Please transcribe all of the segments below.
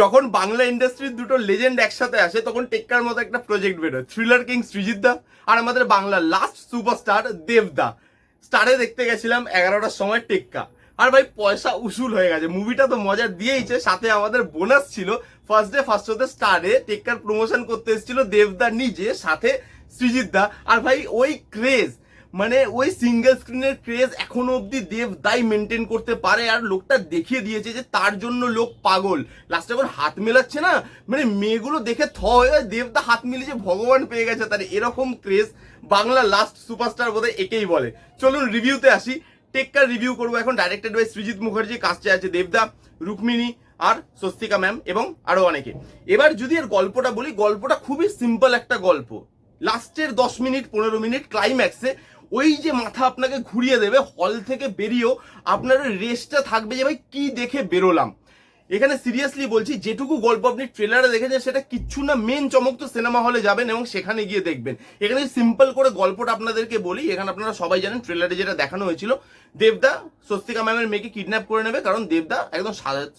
যখন বাংলা ইন্ডাস্ট্রির দুটো লেজেন্ড একসাথে আসে, তখন টেক্কার মতো একটা প্রজেক্ট বেরোয়। থ্রিলার কিং সৃজিত দা আর আমাদের বাংলার লাস্ট সুপারস্টার দেবদা স্টারে দেখতে গেছিলাম এগারোটার সময় টেক্কা। আর ভাই, পয়সা উসুল হয়ে গেছে। মুভিটা তো মজা দিয়েইছে, সাথে আমাদের বোনাস ছিল। ফার্স্ট ডে ফার্স্ট শোতে স্টারে টেক্কার প্রমোশন করতে এসেছিল দেবদা নিজে, সাথে সৃজিত দা। আর ভাই, ওই ক্রেজ মানে ওই সিঙ্গেল স্ক্রিনের ক্রেজ এখনও অবধি দেব দাই মেনটেন করতে পারে আর লোকটা দেখিয়ে দিয়েছে যে তার জন্য লোক পাগল। লাস্টে যখন হাত মেলাচ্ছে না? মানে মেয়েগুলো দেখে থ হয়ে দেবদা হাত মিলিয়ে ভগবান পেয়ে গেছে তার। এরকম ক্রেজ বাংলা লাস্ট সুপারস্টার বোধহয় একেই বলে। চলুন রিভিউতে আসি। টেক্কার রিভিউ করব এখন। ডাইরেক্টেড বাই সৃজিত মুখার্জি কাস্টে আছে দেবদা রুক্মিণী আর স্বস্তিকা ম্যাম এবং আরও অনেকে। এবার যদি এর গল্পটা বলি, গল্পটা খুবই সিম্পল একটা গল্প। লাস্টের দশ মিনিট, পনেরো মিনিট ক্লাইম্যাক্সে ওই যে মাথা আপনাকে ঘুরিয়ে দেবে হল থেকে বেরিয়েও আপনার রেস্টটা থাকবে যে ভাই কি দেখে বেরোলাম। এখানে সিরিয়াসলি বলছি, যেটুকু গল্প আপনি ট্রেলারে দেখেছেন, সেটা কিচ্ছু না মেন চমক তো সিনেমা হলে যাবেন এবং সেখানে গিয়ে দেখবেন। এখানে সিম্পল করে গল্পটা আপনাদেরকে বলি, এখানে আপনারা সবাই জানেন ট্রেলারে যেটা দেখানো হয়েছিল, দেবদা স্বস্তিকা ম্যামের মেয়েকে কিডন্যাপ করে নেবে, কারণ দেবদা একদম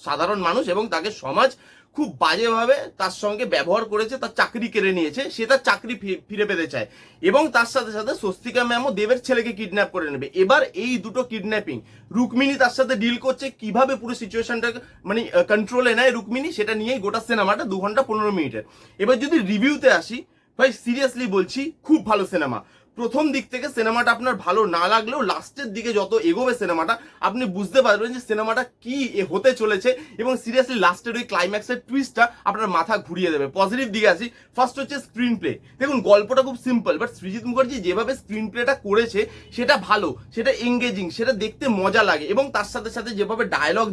সাধারণ মানুষ এবং তাকে সমাজ খুব বাজেভাবে তার সঙ্গে ব্যবহার করেছে, তার চাকরি কেড়ে নিয়েছে, সে তার চাকরি ফিরে পেতে চায়। এবং তার সাথে সাথে স্বস্তিকা ম্যামও দেবের ছেলেকে কিডন্যাপ করে নেবে। এবার এই দুটো কিডন্যাপিং রুক্মিণী তার সাথে ডিল করছে, কীভাবে পুরো সিচুয়েশনটা মানে কন্ট্রোলে নেয় রুক্মিণী, সেটা নিয়েই গোটা সিনেমাটা দু ঘণ্টা পনেরো মিনিটের। এবার যদি রিভিউতে আসি, ভাই সিরিয়াসলি বলছি, খুব ভালো সিনেমা প্রথম দিক থেকে সিনেমাটা আপনার ভালো না লাগলেও লাস্টের দিকে যত এগোবে সিনেমাটা, আপনি বুঝতে পারবেন যে সিনেমাটা কি হতে চলেছে এবং সিরিয়াসলি লাস্টের ওই ক্লাইম্যাক্সের টুইস্টটা আপনার মাথা ঘুরিয়ে দেবে। পজিটিভ দিকে আসি ফার্স্ট হচ্ছে স্ক্রিন প্লে দেখুন, গল্পটা খুব সিম্পল বাট সৃজিত মুখার্জি যেভাবে স্ক্রিন প্লেটা করেছে, সেটা ভালো, সেটা এঙ্গেজিং সেটা দেখতে মজা লাগে এবং তার সাথে সাথে যেভাবে ডায়লগ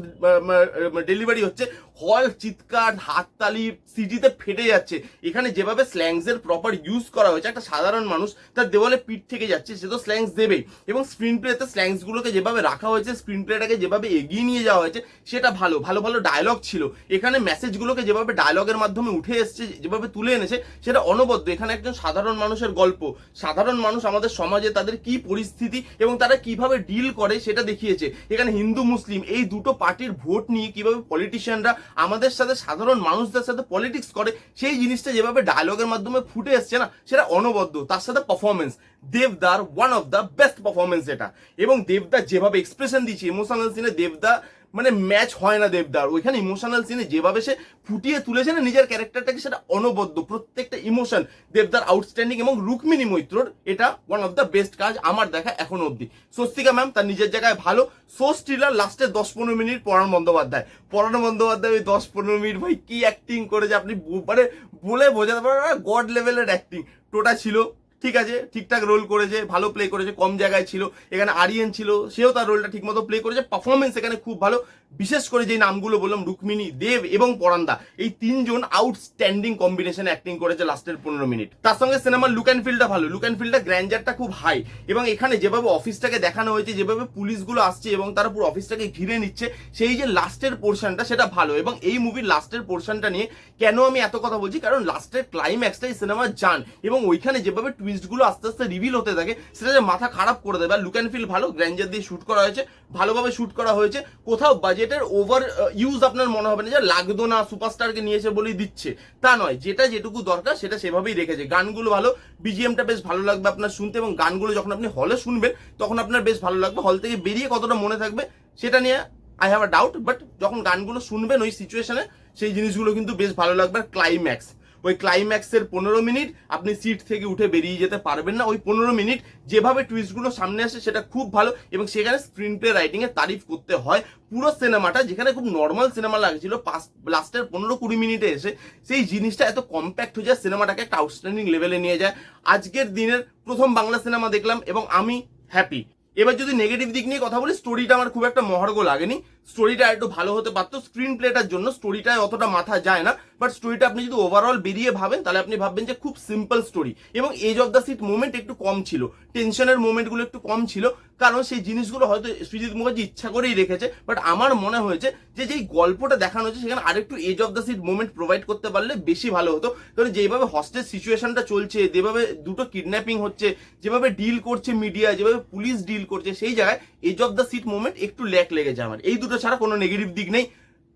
ডেলিভারি হচ্ছে হল চিৎকার, হাততালি সিটিতে ফেটে যাচ্ছে। এখানে যেভাবে স্ল্যাংসের প্রপার ইউজ করা হয়েছে, একটা সাধারণ মানুষ তার দেওয়ালে পিঠ থেকে যাচ্ছে, সে তো স্ল্যাংস দেবেই। এবং স্ক্রিন প্লেতে স্ল্যাংস গুলোকে যেভাবে রাখা হয়েছে স্ক্রিন প্লেটাকে যেভাবে এগিয়ে নিয়ে যাওয়া হয়েছে, সেটা ভালো। ভালো ভালো ডায়লগ ছিল। এখানে মেসেজগুলোকে যেভাবে ডায়লগের মাধ্যমে উঠে এসছে, যেভাবে তুলে এনেছে, সেটা অনবদ্য। এখানে একজন সাধারণ মানুষের গল্প। সাধারণ মানুষ আমাদের সমাজে তাদের কি পরিস্থিতি এবং তারা কীভাবে ডিল করে সেটা দেখিয়েছে। এখানে হিন্দু, মুসলিম, এই দুটো পার্টির ভোট নিয়ে কীভাবে পলিটিশিয়ানরা আমাদের সাথে, সাধারণ মানুষদের সাথে পলিটিক্স করে, সেই জিনিসটা যেভাবে ডায়লগের মাধ্যমে ফুটে এসছে না, সেটা অনবদ্য। তার সাথে পারফরমেন্স দেবদার one of the best performance এটা। এবং দেবদা যেভাবে এক্সপ্রেশন দিচ্ছে ইমোশনাল সিনে দেবদা মানে ম্যাচ হয় না দেবদার। ওইখানে ইমোশনাল সিনে যেভাবে সে ফুটিয়ে তুলেছে না, নিজের ক্যারেক্টারটাকে সেটা অনবদ্য, প্রত্যেকটা ইমোশন দেবদার আউটস্ট্যান্ডিং এবং রুক্মিণী মৈত্রর এটা ওয়ান অফ দ্য বেস্ট কাজ আমার দেখা এখন অবধি। স্বস্তিকা ম্যাম তার নিজের জায়গায় ভালো। সো স্টিলার লাস্টে দশ পনেরো মিনিট পরাণ বন্দ্যোপাধ্যায়। পরাণ বন্দ্যোপাধ্যায় ওই দশ পনেরো মিনিট, ভাই, কি অ্যাক্টিং করেছে আপনি মানে বলে বোঝাতে পারেন গড লেভেলের অ্যাক্টিং টোটা ছিল। ঠিক আছে, ঠিকঠাক রোল করেছে, ভালো প্লে করেছে, কম জায়গায় ছিল, এখানে আরিয়ান ছিল, সেও তার রোলটা ঠিকমতো প্লে করেছে পারফরমেন্স এখানে খুব ভালো। বিশেষ করে যে নামগুলো বললাম, রুক্মিণী, দেব এবং পরান্দা এই তিনজন আউটস্ট্যান্ডিং কম্বিনেশন অ্যাক্টিং করেছে লাস্টের পনেরো মিনিট। তার সঙ্গে সিনেমার লুক অ্যান্ড ফিলটা ভালো লুক অ্যান্ড ফিলটা গ্র্যান্ডারটা খুব হাই এবং এখানে যেভাবে অফিসটাকে দেখানো হয়েছে, যেভাবে পুলিশগুলো আসছে এবং তারা পুরো অফিসটাকে ঘিরে নিচ্ছে, সেই যে লাস্টের পোর্শনটা সেটা ভালো। এবং এই মুভির লাস্টের পোর্শনটা নিয়ে কেন আমি এত কথা বলছি? কারণ লাস্টের ক্লাইম্যাক্সটাই সিনেমা যান এবং ওইখানে যেভাবে টুইস্টগুলো আস্তে আস্তে রিভিল হতে থাকে, সেটা যে মাথা খারাপ করে দেবে। আর লুক অ্যান্ড ফিল ভালো গ্র্যান্ডার দিয়ে শুট করা হয়েছে, ভালোভাবে শুট করা হয়েছে। কোথাও বাজেটের ওভার ইউজ আপনার মনে হবে না, যে লাগতো না সুপারস্টারকে নিয়েছে বলেই দিচ্ছে। তা নয়, যেটা যেটুকু দরকার সেটা সেভাবেই রেখেছে। গানগুলো ভালো বিজিএমটা বেশ ভালো লাগবে আপনার শুনতে, এবং গানগুলো যখন আপনি হলে শুনবেন, তখন আপনার বেশ ভালো লাগবে। হল থেকে বেরিয়ে কতটা মনে থাকবে, সেটা নিয়ে I have a doubt but যখন গানগুলো শুনবেন ওই সিচুয়েশনে সেই জিনিসগুলো কিন্তু বেশ ভালো লাগবে, আর ক্লাইম্যাক্স ওই ক্লাইম্যাক্সের পনেরো মিনিট আপনি সিট থেকে উঠে বেরিয়ে যেতে পারবেন না। ওই পনেরো মিনিট যেভাবে টুইস্টগুলো সামনে আসে সেটা খুব ভালো এবং সেখানে স্ক্রিন প্লে রাইটিং এর তারিফ করতে হয় পুরো সিনেমাটা যেখানে খুব নর্মাল সিনেমা লাগছিল। পাঁচ লাস্টের পনেরো কুড়ি মিনিটে এসে সেই জিনিসটা এত কম্প্যাক্ট হয়ে যায় সিনেমাটাকে একটা আউটস্ট্যান্ডিং লেভেলে নিয়ে যায়। আজকের দিনের প্রথম বাংলা সিনেমা দেখলাম এবং আমি হ্যাপি এবার যদি নেগেটিভ দিক নিয়ে কথা বলি স্টোরিটা আমার খুব একটা মহার্ঘ লাগেনি। স্টোরিটা একটু ভালো হতে পারতো স্ক্রিন প্লেটার জন্য স্টোরিটায় অতটা মাথা যায় না বাট স্টোরিটা আপনি যদি ওভারঅল বেরিয়ে ভাবেন, তাহলে আপনি ভাববেন যে খুব সিম্পল স্টোরি এবং edge of the seat moment একটু কম ছিল টেনশনের মোমেন্টগুলো একটু কম ছিল, কারণ সেই জিনিসগুলো হয়তো সৃজিৎ মুখার্জি ইচ্ছা করেই রেখেছে বাট আমার মনে হয়েছে যে যেই গল্পটা দেখানো হয়েছে, সেখানে আরেকটু edge of the seat moment provide করতে পারলে বেশি ভালো হতো, কারণ যেভাবে হস্টেজ সিচুয়েশনটা চলছে, যেভাবে দুটো কিডন্যাপিং হচ্ছে, যেভাবে ডিল করছে মিডিয়া যেভাবে পুলিশ ডিল করছে, সেই জায়গায় edge of the seat moment একটু ল্যাক লেগেছে আমার। এই দুটো ছাড়া কোনো নেগেটিভ দিক নেই।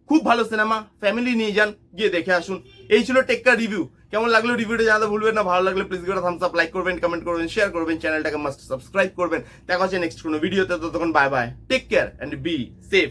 খুব ভালো সিনেমা ফ্যামিলি নিয়ে যান, গিয়ে দেখে আসুন। এই ছিল টেক্কা রিভিউ কেমন লাগল রিভিউটা জানাতে ভুলবেন না। ভালো লাগলে প্লিজ করে থামস আপ লাইক করবেন কমেন্ট করবেন শেয়ার করবেন চ্যানেলটাকে মাস্ট সাবস্ক্রাইব করবেন। দেখা হচ্ছে নেক্সট কোনো ভিডিওতে ততক্ষণ bye bye take care and be safe